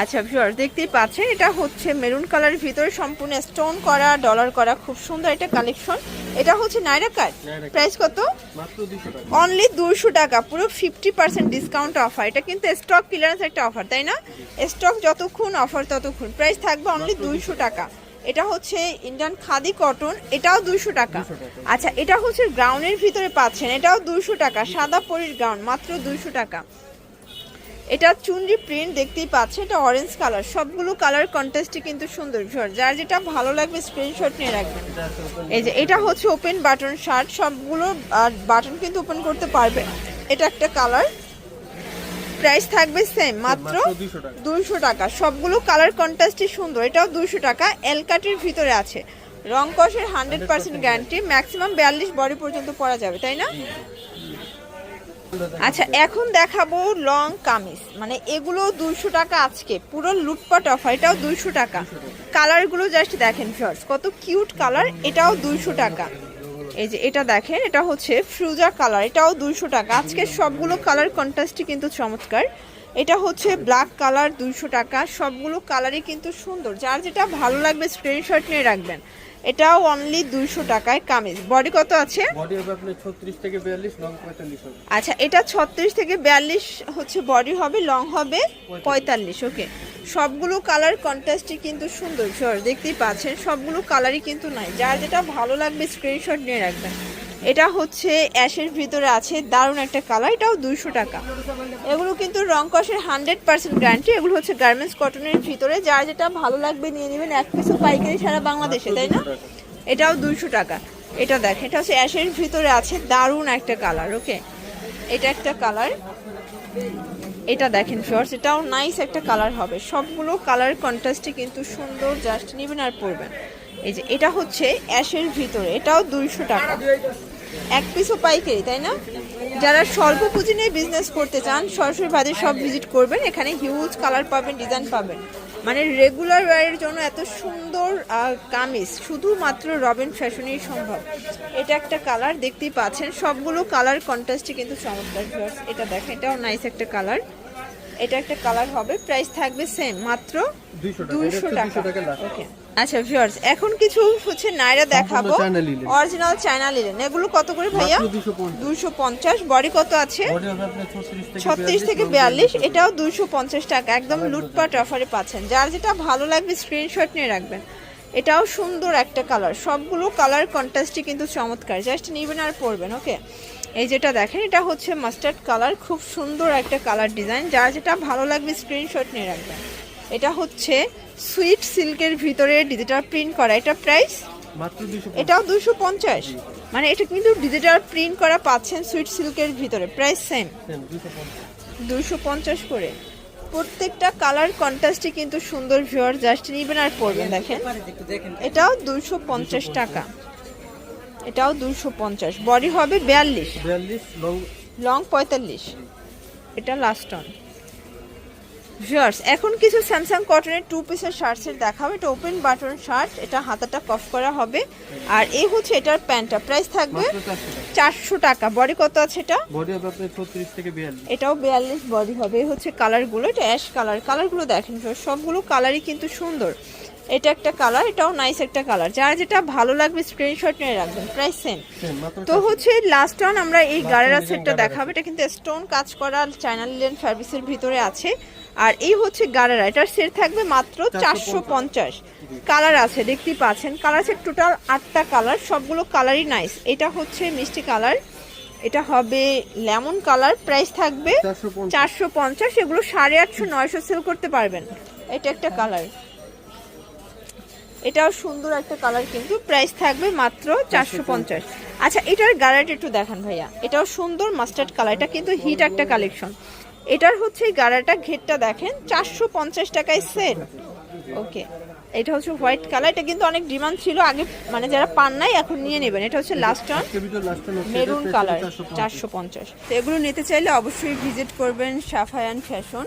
আচ্ছা ভিউয়ার দেখতেই পাচ্ছেন এটা হচ্ছে মেরুন কালারের ভিতরে সম্পূর্ণ স্টোন করা ডলার করা খুব সুন্দর এটা কালেকশন এটা হচ্ছে নাইরা কাট। প্রাইস কত? অনলি দুশো টাকা। পুরো ফিফটি পার্সেন্ট ডিসকাউন্ট অফার এটা কিন্তু স্টক ক্লিয়ারেন্স একটা অফার তাই না? স্টক যতক্ষণ অফার ততক্ষণ। প্রাইস থাকবে অনলি দুইশো টাকা। এটা হচ্ছে ইন্ডিয়ান খাদি কটন এটাও দুইশো টাকা। আচ্ছা এটা হচ্ছে গ্রাউন্ডের ভিতরে পাচ্ছেন এটাও দুইশো টাকা। সাদা পরির গ্রাউন্ড মাত্র দুইশো টাকা। এটা চুনরি প্রিন্ট দেখতেই পাচ্ছেন এটা অরেঞ্জ কালার সবগুলো কালার কন্টেস্টই কিন্তু সুন্দর ভিউয়ার যার যেটা ভালো লাগবে স্ক্রিনশট নিয়ে রাখবেন। এই যে এটা হচ্ছে ওপেন বাটন শার্ট সবগুলো আর বাটন কিন্তু ওপেন করতে পারবে। এটা একটা কালার প্রাইস থাকবে সেম মাত্র মাত্র 200 টাকা। দুইশো টাকা। সবগুলো কালার কন্ট্রাস্টই সুন্দর। এটাও দুইশো টাকা। এল কাটের ভিতরে আছে। রং কষের হান্ড্রেড পার্সেন্ট গ্যারান্টি ম্যাক্সিমাম বিয়াল্লিশ বডি পর্যন্ত পরা যাবে তাই না? আচ্ছা এখন দেখাবো লং কামিজ। মানে এগুলো দুইশো টাকা আজকে। পুরো লুটপাট অফার, এটাও দুইশো টাকা। কালারগুলো জাস্ট দেখেন ফার্স্ট কত কিউট কালার এটাও দুইশো টাকা। এই যে এটা দেখেন, এটা হচ্ছে ফ্রুজা কালার এটাও দুইশো টাকা। আজকে সবগুলো কালার কন্ট্রাস্টই কিন্তু চমৎকার। এটা হচ্ছে ব্ল্যাক কালার দুইশো টাকা। সবগুলো কালারই কিন্তু সুন্দর। যার যেটা ভালো লাগবে স্ক্রিনশট নিয়ে রাখবেন। এটাও অনলি দুইশো টাকায় কামিজ। বডি কত আছে? বডি হবে আপনার 36 থেকে 42 লং 45 হবে। আচ্ছা এটা ছত্রিশ থেকে বিয়াল্লিশ হচ্ছে বডি হবে লং হবে পঁয়তাল্লিশ। ওকে সবগুলো কালার কন্ট্রাস্টই কিন্তু সুন্দর সর দেখতেই পাচ্ছেন সবগুলো কালারই কিন্তু নাই। যার যেটা ভালো লাগবে স্ক্রিনশট নিয়ে রাখবেন। এটা হচ্ছে অ্যাশের ভিতরে আছে, দারুণ একটা কালার, এটাও দুইশো টাকা। এগুলো কিন্তু রং কষের হান্ড্রেড পার্সেন্ট গ্যারান্টি, এগুলো হচ্ছে গার্মেন্টস কটনের ভিতরে, যার যেটা ভালো লাগবে নিয়ে নেবেন, এক পিসও পাইকারি সারা বাংলাদেশে, তাই না? এটাও দুইশো টাকা। এটা দেখেন এটা হচ্ছে অ্যাশের ভিতরে আছে, দারুণ একটা কালার, ওকে? এটা একটা কালার। এটা দেখেন ফিওর্স এটাও নাইস একটা কালার হবে। সবগুলো কালার কন্ট্রাস্টে কিন্তু সুন্দর জাস্ট নেবেন আর পরবেন। এই যে এটা হচ্ছে অ্যাশের ভিতরে এটাও দুইশো টাকা। এক পিসও পাইকারি তাই না? যারা স্বল্প পুঁজি নিয়ে বিজনেস করতে চান সরাসরি বাজার সব ভিজিট করবেন এখানে হিউজ কালার পাবেন ডিজাইন পাবেন। মানে রেগুলার ওয়ারের জন্য এত সুন্দর কামিজ শুধুমাত্র রবিন ফ্যাশনেই সম্ভব। এটা একটা কালার দেখতেই পাচ্ছেন সবগুলো কালার কন্ট্রাস্টে কিন্তু চমৎকার। এটা দেখেন এটাও নাইস একটা কালার এটা একটা কালার হবে প্রাইস থাকবে সেম মাত্র দুইশো টাকা 200 টাকা। লাস্ট ওকে আচ্ছা ভিউয়ার্স এখন কিছু হচ্ছে নাইরা দেখাবো। অরিজিনাল চায়না লিলেন এগুলো কত করে ভাইয়া? 250 দুশো পঞ্চাশ। বডি কত আছে? বডি হবে আপনার 36 থেকে ছত্রিশ থেকে বিয়াল্লিশ। এটাও দুইশো পঞ্চাশ টাকা। একদম লুটপাট অফারে পাচ্ছেন। যার যেটা ভালো লাগবে স্ক্রিনশট নিয়ে রাখবেন। এটাও সুন্দর একটা কালার সবগুলো কালার কন্ট্রাস্টই কিন্তু চমৎকার। জাস্ট নিবেন আর পরবেন ওকে এই যেটা দেখেন এটা হচ্ছে মাস্টার্ড কালার খুব সুন্দর একটা কালার ডিজাইন যার যেটা ভালো লাগবে স্ক্রিনশট নিয়ে রাখবেন। এটা হচ্ছে সুইট সিল্কের ভিতরে ডিজিটাল প্রিন্ট করা। এটা প্রাইস এটাও দুশো পঞ্চাশ। মানে এটা কিন্তু ডিজিটাল প্রিন্ট করা পাচ্ছেন সুইট সিল্কের ভিতরে। প্রাইস সেম 250 দুশো পঞ্চাশ। করে। প্রত্যেকটা কালার কন্ট্রাস্টই কিন্তু সুন্দর ভিউয়ার জাস্ট নিবেন আর পরবেন দেখেন। এটাও দুশো পঞ্চাশ টাকা। এটাও দুশো পঞ্চাশ। বডি হবে বিয়াল্লিশ। 42 লং লং পঁয়তাল্লিশ। এটা লাস্ট অন ভিউয়ার্স এখন কিছু স্যামসাং কটনের টু পিসের শার্টসের দেখাবো। এটা ওপেন বাটন শার্ট এটা হাতাটা কফ করা হবে। আর এই হচ্ছে এটার প্যান্টটা প্রাইস থাকবে 400 টাকা চারশো টাকা। বডি কত আছে এটা? বডি হবে আপনার 36 থেকে 42 এটাও বিয়াল্লিশ বডি হবে। এই হচ্ছে কালারগুলো এটা অ্যাশ কালার কালারগুলো দেখেন সবগুলো কালারই কিন্তু সুন্দর। এটা একটা কালার এটাও নাইস একটা কালার যার যেটা ভালো লাগবে স্ক্রিনশট নিয়ে রাখবেন প্রাইস সেম তো হচ্ছে লাস্ট অন আমরা এই গারেরা সেটটা দেখাবো। এটা কিন্তু স্টোন কাজ করা চায়না লিলেন সার্ভিসের ভিতরে আছে। আর এই হচ্ছে গারেরা এটার সেট থাকবে মাত্র চারশো পঞ্চাশ। কালার আছে দেখতেই পাচ্ছেন। কালার আছে টোটাল আটটা কালার সবগুলো কালারই নাইস এটা হচ্ছে মিষ্টি কালার এটা হবে লেমন কালার প্রাইস থাকবে চারশো পঞ্চাশ। এগুলো সাড়ে আটশো নয়শো সেল করতে পারবেন। এটা একটা কালার এটাও সুন্দর একটা কালার কিন্তু প্রাইস থাকবে মাত্র চারশো পঞ্চাশ। আচ্ছা এটার গাড়াটা একটু দেখান ভাইয়া। এটাও সুন্দর মাস্টার্ড কালার এটা কিন্তু হিট একটা কালেকশন এটার হচ্ছে এই গাড়াটা ঘেরটা দেখেন চারশো পঞ্চাশ টাকায় সেট ওকে এটা হচ্ছে হোয়াইট কালার এটা কিন্তু অনেক ডিমান্ড ছিল আগে মানে যারা পান নাই এখন নিয়ে নেবেন। এটা হচ্ছে লাস্ট অন মেরুন কালার চারশো পঞ্চাশ। তো এগুলো নিতে চাইলে অবশ্যই ভিজিট করবেন সাফায়ান ফ্যাশন